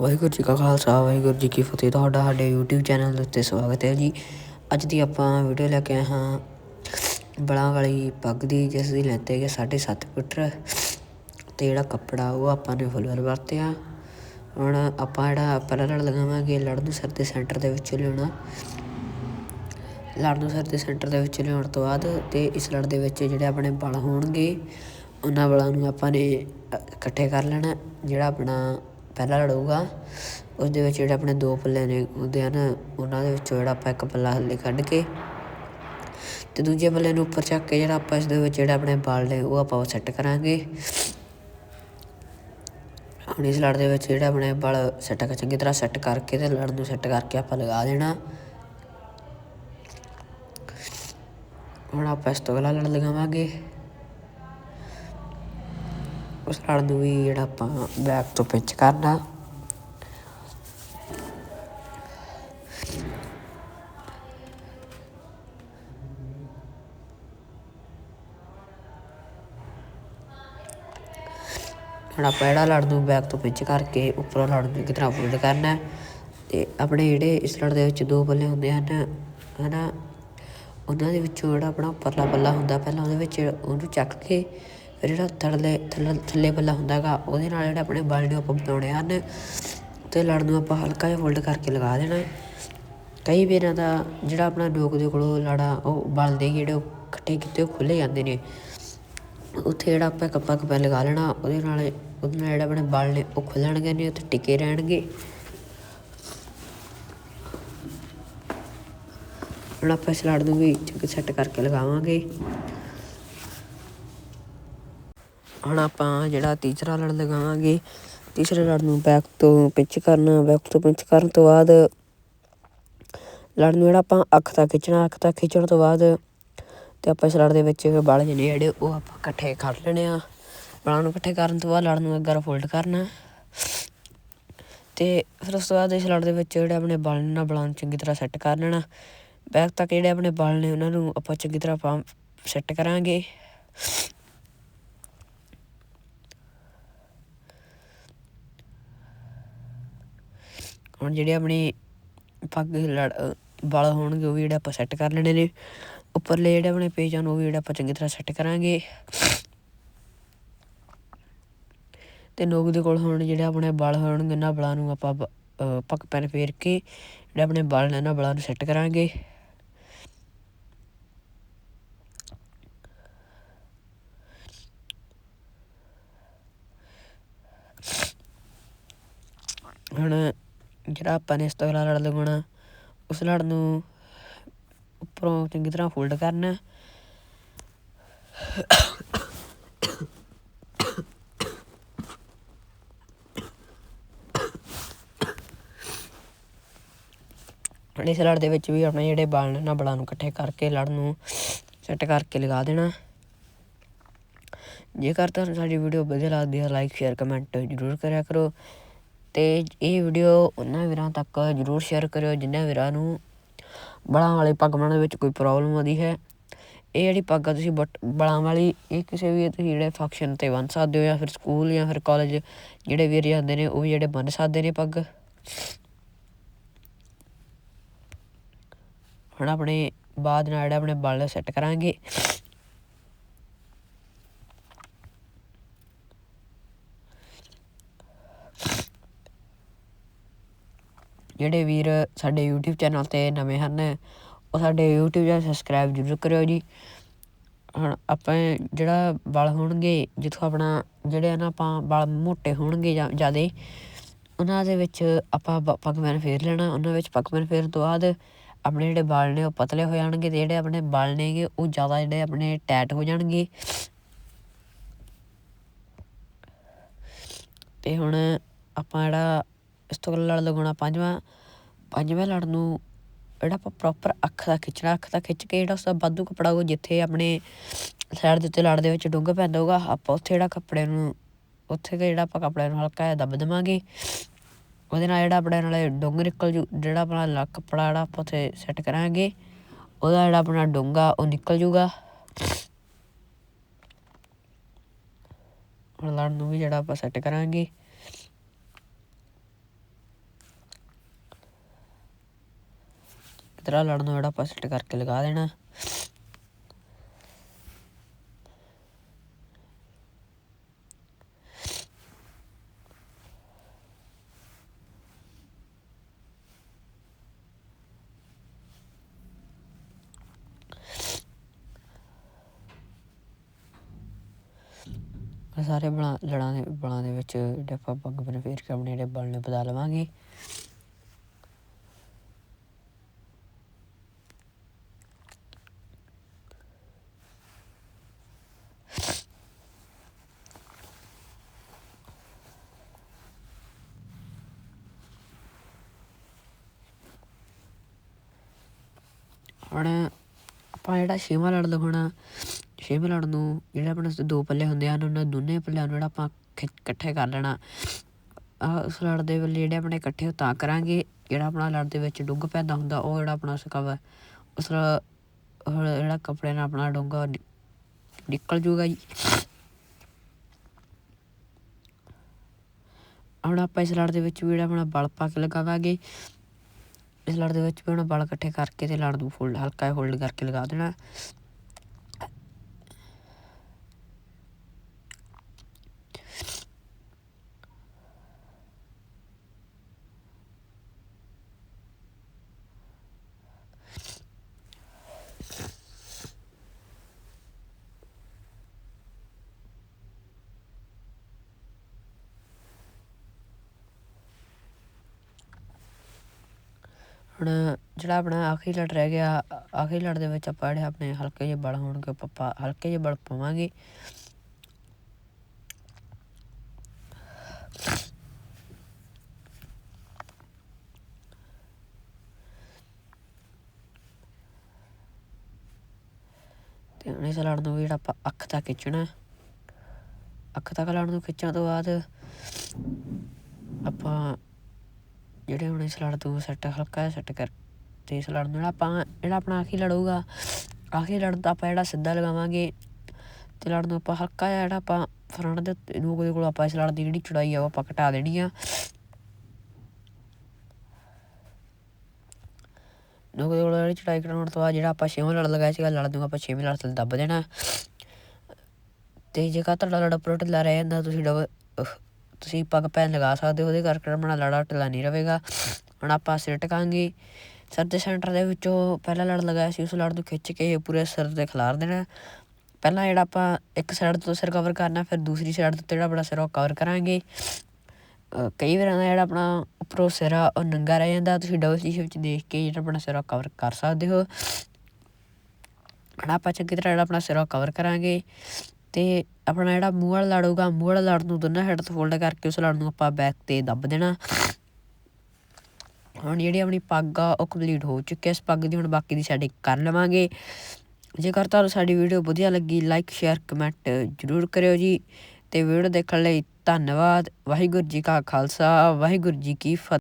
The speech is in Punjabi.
ਵਾਹਿਗੁਰੂ ਜੀ ਕਾ ਖਾਲਸਾ, ਵਾਹਿਗੁਰੂ ਜੀ ਕੀ ਫਤਿਹ। ਤੁਹਾਡਾ ਸਾਡੇ YouTube ਚੈਨਲ ਦੇ ਉੱਤੇ ਸਵਾਗਤ ਹੈ ਜੀ। ਅੱਜ ਦੀ ਆਪਾਂ ਵੀਡੀਓ ਲੈ ਕੇ ਆਏ ਹਾਂ ਬਲਾਂ ਵਾਲੀ ਪੱਗ ਦੀ, ਜਿਸ ਦੀ ਲੈਂਥ ਹੈਗੀ ਸਾਢੇ ਸੱਤ ਮੀਟਰ ਤੇ ਜਿਹੜਾ ਕੱਪੜਾ ਉਹ ਆਪਾਂ ਨੇ ਫੁੱਲ ਵਰਤਿਆ ਹੁਣ ਆਪਾਂ ਜਿਹੜਾ ਪਹਿਲਾਂ ਲੜ ਲਗਾਵਾਂਗੇ ਲੜ ਨੂੰ ਸਿਰ ਦੇ ਸੈਂਟਰ ਦੇ ਵਿੱਚ ਲਿਆਉਣਾ। ਲੜ ਨੂੰ ਸਿਰ ਦੇ ਸੈਂਟਰ ਦੇ ਵਿੱਚ ਲਿਆਉਣ ਤੋਂ ਬਾਅਦ ਤੇ ਇਸ ਲੜ ਦੇ ਵਿੱਚ ਜਿਹੜੇ ਆਪਣੇ ਬਲ ਹੋਣਗੇ, ਉਹਨਾਂ ਬਲਾਂ ਨੂੰ ਆਪਾਂ ਨੇ ਇਕੱਠੇ ਕਰ ਲੈਣਾ, ਜਿਹੜਾ ਆਪਣਾ ਪਹਿਲਾ ਲੜੂਗਾ ਉਸ ਦੇ ਵਿੱਚ ਜਿਹੜੇ ਆਪਣੇ ਦੋ ਪੱਲੇ ਨੇ ਹੁੰਦੇ ਹਨ ਉਹਨਾਂ ਦੇ ਵਿੱਚੋਂ ਜਿਹੜਾ ਆਪਾਂ ਇੱਕ ਪੱਲਾ ਹੱਲੇ ਕੱਢ ਕੇ ਤੇ ਦੂਜੇ ਪੱਲੇ ਨੂੰ ਉੱਪਰ ਚੱਕ ਕੇ ਜਿਹੜਾ ਆਪਾਂ ਇਸ ਦੇ ਵਿੱਚ ਜਿਹੜੇ ਆਪਣੇ ਬਲ ਨੇ, ਉਹ ਆਪਾਂ ਸੈੱਟ ਕਰਾਂਗੇ। ਹੁਣ ਇਸ ਲੜ ਦੇ ਵਿੱਚ ਜਿਹੜਾ ਆਪਣੇ ਬਲ ਸੈੱਟ ਕਰ ਚੰਗੀ ਤਰ੍ਹਾਂ ਸੈੱਟ ਕਰਕੇ ਤੇ ਲੜ ਨੂੰ ਸੈੱਟ ਕਰਕੇ ਆਪਾਂ ਲਗਾ ਦੇਣਾ। ਹੁਣ ਆਪਾਂ ਇਸ ਤੋਂ ਅਗਲਾ ਲੜ ਲਗਾਵਾਂਗੇ। ਉਸ ਲੜ ਨੂੰ ਵੀ ਜਿਹੜਾ ਆਪਾਂ ਬੈਕ ਤੋਂ ਪਿੰਚ ਕਰਨਾ। ਹੁਣ ਆਪਾਂ ਜਿਹੜਾ ਲੜ ਨੂੰ ਬੈਕ ਤੋਂ ਪਿੰਚ ਕਰਕੇ ਉੱਪਰੋਂ ਲੜ ਨੂੰ ਕਿਤਨਾ ਫੋਲਡ ਕਰਨਾ ਤੇ ਆਪਣੇ ਜਿਹੜੇ ਇਸ ਲੜ ਦੇ ਵਿੱਚ ਦੋ ਪੱਲੇ ਹੁੰਦੇ ਹਨ, ਹਨਾ? ਉਹਨਾਂ ਦੇ ਵਿੱਚੋਂ ਜਿਹੜਾ ਆਪਣਾ ਉੱਪਰਲਾ ਪੱਲਾ ਹੁੰਦਾ, ਪਹਿਲਾਂ ਉਹਦੇ ਵਿੱਚ ਉਹਨੂੰ ਚੱਕ ਕੇ ਜਿਹੜਾ ਥੱਲੇ ਥੱਲੇ ਥੱਲੇ ਪੱਲਾ ਹੁੰਦਾ ਹੈਗਾ, ਉਹਦੇ ਨਾਲ ਜਿਹੜੇ ਆਪਣੇ ਬਲ ਨੇ ਉਹ ਆਪਾਂ ਬਣਾਉਣੇ ਹਨ ਅਤੇ ਲੜ ਨੂੰ ਆਪਾਂ ਹਲਕਾ ਜਿਹਾ ਫੋਲਡ ਕਰਕੇ ਲਗਾ ਦੇਣਾ। ਹੈ। ਕਈ ਵਾਰਾਂ ਦਾ ਜਿਹੜਾ ਆਪਣਾ ਨੋਕ ਦੇ ਕੋਲੋਂ ਲੜਾ, ਉਹ ਬਲ ਦੇ ਜਿਹੜੇ ਉਹ ਇਕੱਠੇ ਕੀਤੇ, ਉਹ ਖੁੱਲੇ ਜਾਂਦੇ ਨੇ। ਉੱਥੇ ਜਿਹੜਾ ਆਪਾਂ ਕੱਪਾ ਕੱਪਾ ਲਗਾ ਲੈਣਾ, ਉਹਦੇ ਨਾਲ ਉਹਦੇ ਨਾਲ ਜਿਹੜਾ ਆਪਣੇ ਬਲ ਨੇ, ਉਹ ਖੁੱਲਣਗੇ ਨਹੀਂ ਉੱਥੇ ਟਿਕੇ ਰਹਿਣਗੇ। ਹੁਣ ਆਪਾਂ ਇਸ ਲੜ ਨੂੰ ਵੀ ਚੰਗੇ ਸੈੱਟ ਕਰਕੇ ਲਗਾਵਾਂਗੇ। ਹੁਣ ਆਪਾਂ ਜਿਹੜਾ ਤੀਸਰਾ ਲੜ ਲਗਾਵਾਂਗੇ, ਤੀਸਰੇ ਲੜ ਨੂੰ ਬੈਕ ਤੋਂ ਪਿੰਚ ਕਰਨਾ ਬੈਕ ਤੋਂ ਪਿੰਚ ਕਰਨ ਤੋਂ ਬਾਅਦ ਲੜ ਨੂੰ ਜਿਹੜਾ ਆਪਾਂ ਅੱਖ ਤੱਕ ਖਿੱਚਣਾ, ਅੱਖ ਤੱਕ ਖਿੱਚਣ ਤੋਂ ਬਾਅਦ ਤੇ ਆਪਾਂ ਇਸ ਲੜ ਦੇ ਵਿੱਚ ਬਲ ਜਿਹੜੇ ਜਿਹੜੇ ਉਹ ਆਪਾਂ ਇਕੱਠੇ ਕਰ ਲੈਣੇ ਆ। ਬਲਾਂ ਨੂੰ ਇਕੱਠੇ ਕਰਨ ਤੋਂ ਬਾਅਦ ਲੜ ਨੂੰ ਅੱਗੇ ਫੋਲਡ ਕਰਨਾ। ਤੇ ਫਿਰ ਉਸ ਤੋਂ ਬਾਅਦ ਇਸ ਲੜ ਦੇ ਵਿੱਚ ਜਿਹੜੇ ਆਪਣੇ ਬਲ ਨੇ ਨਾ ਬਲਾਂ ਨੂੰ ਚੰਗੀ ਤਰ੍ਹਾਂ ਸੈੱਟ ਕਰ ਲੈਣਾ। ਬੈਕ ਤੱਕ ਜਿਹੜੇ ਆਪਣੇ ਬਲ ਨੇ, ਉਹਨਾਂ ਨੂੰ ਆਪਾਂ ਚੰਗੀ ਤਰ੍ਹਾਂ ਆਪਾਂ ਸੈੱਟ ਕਰਾਂਗੇ। ਹੁਣ ਜਿਹੜੇ ਆਪਣੇ ਪੱਗ ਲੜ ਬਲ ਹੋਣਗੇ ਉਹ ਵੀ ਜਿਹੜੇ ਆਪਾਂ ਸੈੱਟ ਕਰ ਲੈਣੇ ਨੇ। ਉੱਪਰਲੇ ਜਿਹੜੇ ਆਪਣੇ ਪੇਜ ਹਨ, ਉਹ ਵੀ ਜਿਹੜੇ ਆਪਾਂ ਚੰਗੀ ਤਰ੍ਹਾਂ ਸੈੱਟ ਕਰਾਂਗੇ। ਤੇ ਨੋਕ ਦੇ ਕੋਲ ਹੁਣ ਜਿਹੜੇ ਆਪਣੇ ਬਲ ਹੋਣਗੇ, ਇਹਨਾਂ ਬਲਾਂ ਨੂੰ ਆਪਾਂ ਬ- ਅਹ ਪੱਕ ਪੈਨ ਫੇਰ ਕੇ ਜਿਹੜੇ ਆਪਣੇ ਬਲ ਨੇ, ਇਹਨਾਂ ਬਲਾਂ ਨੂੰ ਸੈੱਟ ਕਰਾਂਗੇ। ਹੁਣ ਜਿਹੜਾ ਆਪਾਂ ਨੇ ਇਸ ਤੋਂ ਅਗਲਾ ਲੜ ਲਗਾਉਣਾ ਉਸ ਲੜ ਨੂੰ ਉੱਪਰੋਂ ਚੰਗੀ ਤਰ੍ਹਾਂ ਫੋਲਡ ਕਰਨਾ। ਇਸ ਲੜ ਦੇ ਵਿੱਚ ਵੀ ਆਪਣੇ ਜਿਹੜੇ ਬਾਲ ਨੇ ਇਹਨਾਂ ਬਲਾਂ ਨੂੰ ਇਕੱਠੇ ਕਰਕੇ ਲੜ ਨੂੰ ਸੈੱਟ ਕਰਕੇ ਲਗਾ ਦੇਣਾ। ਜੇਕਰ ਤੁਹਾਨੂੰ ਸਾਡੀ ਵੀਡੀਓ ਵਧੀਆ ਲੱਗਦੀ ਹੈ ਲਾਈਕ ਸ਼ੇਅਰ ਕਮੈਂਟ ਜ਼ਰੂਰ ਕਰਿਆ ਕਰੋ। ਅਤੇ ਇਹ ਵੀਡੀਓ ਉਹਨਾਂ ਵੀਰਾਂ ਤੱਕ ਜ਼ਰੂਰ ਸ਼ੇਅਰ ਕਰਿਓ, ਜਿਨ੍ਹਾਂ ਵੀਰਾਂ ਨੂੰ ਬਲਾਂ ਵਾਲੇ ਪੱਗ ਬਣਾਉਣ ਵਿੱਚ ਕੋਈ ਪ੍ਰੋਬਲਮ ਆਉਂਦੀ ਹੈ। ਇਹ ਜਿਹੜੀ ਪੱਗ ਆ, ਤੁਸੀਂ ਬਟ, ਬਲਾਂ ਵਾਲੀ, ਇਹ ਕਿਸੇ ਵੀ ਤੁਸੀਂ ਜਿਹੜੇ ਫੰਕਸ਼ਨ ਤੇ ਬੰਨ ਸਕਦੇ ਹੋ ਜਾਂ ਫਿਰ ਸਕੂਲ ਜਾਂ ਫਿਰ ਕਾਲਜ ਜਿਹੜੇ ਵੀਰ ਜਾਂਦੇ ਨੇ, ਉਹ ਵੀ ਜਿਹੜੇ ਬੰਨ ਸਕਦੇ ਨੇ ਪੱਗ। ਹੁਣ ਆਪਣੇ ਬਾਅਦ ਨਾਲ ਜਿਹੜਾ ਆਪਣੇ ਬਲ ਸੈੱਟ ਕਰਾਂਗੇ। ਜਿਹੜੇ ਵੀਰ ਸਾਡੇ YouTube ਚੈਨਲ ਤੇ ਨਵੇਂ ਹਨ, ਉਹ ਸਾਡੇ YouTube ਚੈਨਲ ਸਬਸਕ੍ਰਾਈਬ ਜ਼ਰੂਰ ਕਰਿਓ ਜੀ। ਹੁਣ ਆਪਾਂ ਜਿਹੜਾ ਬਲ ਹੋਣਗੇ, ਜਿੱਥੋਂ ਆਪਣਾ ਜਿਹੜੇ ਆ ਨਾ ਆਪਾਂ ਬਲ ਮੋਟੇ ਹੋਣਗੇ ਜਾਂ ਜ਼ਿਆਦੇ, ਉਹਨਾਂ ਦੇ ਵਿੱਚ ਆਪਾਂ ਬ- ਪੱਗਮੈਨ ਫੇਰ ਲੈਣਾ, ਉਹਨਾਂ ਵਿੱਚ ਪੱਗਮੈਨ ਫੇਰਨ ਤੋਂ ਬਾਅਦ ਆਪਣੇ ਜਿਹੜੇ ਬਲ ਨੇ ਉਹ ਪਤਲੇ ਹੋ ਜਾਣਗੇ ਤੇ ਜਿਹੜੇ ਆਪਣੇ ਬਲ ਨੇਗੇ ਉਹ ਜ਼ਿਆਦਾ ਜਿਹੜੇ ਆਪਣੇ ਟੈਟ ਹੋ ਜਾਣਗੇ। ਤੇ ਹੁਣ ਆਪਾਂ ਜਿਹੜਾ ਇਸ ਤੋਂ ਅਗਲਾ ਲੜ ਲਗਾਉਣਾ ਪੰਜਵਾਂ, ਪੰਜਵੇਂ ਲੜ ਨੂੰ ਜਿਹੜਾ ਆਪਾਂ ਪ੍ਰੋਪਰ ਅੱਖ ਦਾ ਖਿੱਚਣਾ, ਅੱਖ ਦਾ ਖਿੱਚ ਕੇ ਜਿਹੜਾ ਉਸਦਾ ਵਾਧੂ ਕੱਪੜਾ ਉਹ ਜਿੱਥੇ ਆਪਣੇ ਸਾਈਡ ਦੇ ਉੱਤੇ ਲੜ ਦੇ ਵਿੱਚ ਡੁੱਗ ਪੈਂਦਾ ਹੋਊਗਾ, ਆਪਾਂ ਉੱਥੇ ਜਿਹੜਾ ਕੱਪੜੇ ਨੂੰ, ਉੱਥੇ ਕੁ ਜਿਹੜਾ ਆਪਾਂ ਕੱਪੜੇ ਨੂੰ ਹਲਕਾ ਜਿਹਾ ਦੱਬ ਦੇਵਾਂਗੇ। ਉਹਦੇ ਨਾਲ ਜਿਹੜਾ ਆਪਣੇ ਨਾਲੇ ਡੁੰਗ ਨਿਕਲ ਜੂ, ਜਿਹੜਾ ਆਪਣਾ ਲਾ ਕੱਪੜਾ ਜਿਹੜਾ ਆਪਾਂ ਉੱਥੇ ਸੈੱਟ ਕਰਾਂਗੇ, ਉਹਦਾ ਜਿਹੜਾ ਆਪਣਾ ਡੂੰਘਾ ਉਹ ਨਿਕਲ ਜੂਗਾ। ਹੁਣ ਲੜ ਨੂੰ ਵੀ ਜਿਹੜਾ ਆਪਾਂ ਸੈੱਟ ਕਰਾਂਗੇ। ਇਧਰ ਲੜ ਨੂੰ ਜਿਹੜਾ ਆਪਾਂ ਸੈੱਟ ਕਰਕੇ ਲਗਾ ਦੇਣਾ ਆਹ ਸਾਰੇ ਬਣਾ ਲੜਾਂ ਦੇ ਬਲਾਂ ਦੇ ਵਿੱਚ ਜਿਹੜੇ ਆਪਾਂ ਪੱਗ ਬਨ ਫੇਰ ਕੇ ਆਪਣੇ ਜਿਹੜੇ ਬਲ ਨੇ ਵਧਾ ਲਵਾਂਗੇ ਹੁਣ ਆਪਾਂ ਜਿਹੜਾ ਛੇਵਾਂ ਲੜ ਲਗਾਉਣਾ ਛੇਵੇਂ ਲੜ ਨੂੰ ਜਿਹੜੇ ਆਪਣੇ ਦੋ ਪੱਲੇ ਹੁੰਦੇ ਹਨ ਉਹਨਾਂ ਦੋਨੇ ਪੱਲਿਆਂ ਨੂੰ ਜਿਹੜਾ ਆਪਾਂ ਖਿ- ਇਕੱਠੇ ਕਰ ਲੈਣਾ ਆ ਉਸ ਲੜ ਦੇ ਵੇਲੇ ਜਿਹੜੇ ਆਪਣੇ ਇਕੱਠੇ ਉਹ ਤਾਂ ਕਰਾਂਗੇ ਜਿਹੜਾ ਆਪਣਾ ਲੜ ਦੇ ਵਿੱਚ ਡੁੱਗ ਪੈਦਾ ਹੁੰਦਾ ਉਹ ਜਿਹੜਾ ਆਪਣਾ ਸਕਵਾ ਉਸ ਲ- ਜਿਹੜਾ ਕੱਪੜੇ ਨਾਲ ਆਪਣਾ ਡੂੰਘਾ ਨਿਕਲ ਜੂਗਾ ਜੀ ਹੁਣ ਆਪਾਂ ਇਸ ਲੜ ਦੇ ਵਿੱਚ ਵੀ ਜਿਹੜਾ ਆਪਣਾ ਬਲ ਪਾ ਕੇ ਲਗਾਵਾਂਗੇ ਇਸ ਲੜ ਦੇ ਵਿੱਚ ਵੀ ਹੁਣ ਬਲ ਇਕੱਠੇ ਕਰਕੇ ਅਤੇ ਲੜ ਨੂੰ ਫੋਲਡ, ਹਲਕਾ ਜਿਹਾ ਹੋਲਡ ਕਰਕੇ ਲਗਾ ਦੇਣਾ। ਹੁਣ ਜਿਹੜਾ ਆਪਣਾ ਆਖਰੀ ਲੜ ਰਹਿ ਗਿਆ, ਆਖਰੀ ਲੜ ਦੇ ਵਿੱਚ ਆਪਾਂ ਜਿਹੜੇ ਆਪਣੇ ਹਲਕੇ ਜਿਹੇ ਬਲ ਹੋਣਗੇ, ਆਪਾਂ ਹਲਕੇ ਜਿਹੇ ਬਲ ਪਾਵਾਂਗੇ। ਤੇ ਹੁਣ ਇਸ ਲੜ ਨੂੰ ਵੀ ਜਿਹੜਾ ਆਪਾਂ ਅੱਖ ਤੱਕ ਖਿੱਚਣਾ। ਅੱਖ ਤੱਕ ਲੜ ਨੂੰ ਖਿੱਚਣ ਤੋਂ ਬਾਅਦ ਆਪਾਂ ਜਿਹੜੇ ਹੁਣ ਇਸ ਲੜ ਤੋਂ ਸੈੱਟ, ਹਲਕਾ ਸੈੱਟ ਕਰ ਤੇ ਇਸ ਲੜ ਨੂੰ ਜਿਹੜਾ ਆਪਾਂ ਜਿਹੜਾ ਆਪਣਾ ਆਖੀ ਲੜੂਗਾ ਆਖੀ ਲੜ ਦਾ ਆਪਾਂ ਜਿਹੜਾ ਸਿੱਧਾ ਲਗਾਵਾਂਗੇ ਤੇ ਲੜ ਨੂੰ ਆਪਾਂ ਹਲਕਾ ਜਿਹਾ ਜਿਹੜਾ ਆਪਾਂ ਫਰੰਟ ਦੇ ਉੱਤੇ ਨੂੰ ਉਹਦੇ ਕੋਲ ਆਪਾਂ ਇਸ ਲੜ ਦੀ ਜਿਹੜੀ ਚੜਾਈ ਆ ਉਹ ਆਪਾਂ ਘਟਾ ਦੇਣੀ ਆ। ਨੂੰ ਉਹਦੇ ਕੋਲ ਜਿਹੜੀ ਚੜਾਈ ਘਟਾਉਣ ਤੋਂ ਬਾਅਦ ਜਿਹੜਾ ਆਪਾਂ ਛੇਵਾਂ ਲੜ ਲਗਾਇਆ ਸੀਗਾ ਲੜ ਨੂੰ ਆਪਾਂ ਛੇਵੇਂ ਲੜ ਤੇ ਦੱਬ ਦੇਣਾ। ਤੇ ਜੇਕਰ ਤੁਹਾਡਾ ਲੜ ਉੱਪਰੋਂ ਢਿੱਲਾ ਰਹਿ ਜਾਂਦਾ, ਤੁਸੀਂ ਡਬਲ ਤੁਸੀਂ ਪੱਗ ਪੈਨ ਲਗਾ ਸਕਦੇ ਹੋ, ਉਹਦੇ ਕਰਕੇ ਆਪਣਾ ਲੜਾ ਢਿੱਲਾ ਨਹੀਂ ਰਹੇਗਾ। ਹੁਣ ਆਪਾਂ ਸਿਰ ਟਕਾਂਗੇ। ਸਿਰ ਦੇ ਸੈਂਟਰ ਦੇ ਵਿੱਚੋਂ ਪਹਿਲਾ ਲੜ ਲਗਾਇਆ ਸੀ, ਉਸ ਲੜ ਨੂੰ ਖਿੱਚ ਕੇ ਪੂਰੇ ਸਿਰ ਤੇ ਖਿਲਾਰ ਦੇਣਾ। ਪਹਿਲਾਂ ਜਿਹੜਾ ਆਪਾਂ ਇੱਕ ਸਾਈਡ ਤੋਂ ਸਿਰ ਕਵਰ ਕਰਨਾ, ਫਿਰ ਦੂਸਰੀ ਸਾਈਡ ਤੋਂ ਜਿਹੜਾ ਆਪਣਾ ਸਿਰ ਕਵਰ ਕਰਾਂਗੇ। ਕਈ ਵਾਰ ਦਾ ਜਿਹੜਾ ਆਪਣਾ ਉੱਪਰੋਂ ਸਿਰ ਆ, ਉਹ ਨੰਗਾ ਰਹਿ ਜਾਂਦਾ। ਤੁਸੀਂ ਡਬਲ ਸ਼ੀਸ਼ੇ ਵਿੱਚ ਦੇਖ ਕੇ ਜਿਹੜਾ ਆਪਣਾ ਸਿਰ ਕਵਰ ਕਰ ਸਕਦੇ ਹੋ। ਹੁਣ ਆਪਾਂ ਚੰਗੀ ਤਰ੍ਹਾਂ ਜਿਹੜਾ ਆਪਣਾ ਸਿਰ ਕਵਰ ਕਰਾਂਗੇ। ਤੇ ਆਪਣਾ ਜਿਹੜਾ ਮੂੰਹ ਵਾਲਾ ਲੜ ਹੋਊਗਾ, ਮੂੰਹ ਵਾਲਾ ਲੜ ਨੂੰ ਦੋਨਾਂ ਹੈਡ ਤੋਂ ਫੋਲਡ ਕਰਕੇ ਉਸ ਲੜ ਨੂੰ ਆਪਾਂ ਬੈਕ ਤੇ ਦੱਬ ਦੇਣਾ। ਹੁਣ ਜਿਹੜੀ ਆਪਣੀ ਪੱਗ ਆ, ਉਹ ਕੰਪਲੀਟ ਹੋ ਚੁੱਕੀ ਹੈ ਇਸ ਪੱਗ ਦੀ ਹੁਣ ਬਾਕੀ ਦੀ ਸੈਟਿੰਗ ਕਰ ਲਵਾਂਗੇ। ਜੇਕਰ ਤੁਹਾਨੂੰ ਸਾਡੀ ਵੀਡੀਓ ਵਧੀਆ ਲੱਗੀ ਲਾਈਕ ਸ਼ੇਅਰ ਕਮੈਂਟ ਜ਼ਰੂਰ ਕਰਿਓ ਜੀ। ਤੇ ਵੀਡੀਓ ਦੇਖਣ ਲਈ ਧੰਨਵਾਦ। ਵਾਹਿਗੁਰੂ ਜੀ ਕਾ ਖਾਲਸਾ, ਵਾਹਿਗੁਰੂ ਜੀ ਕੀ ਫਤਿਹ।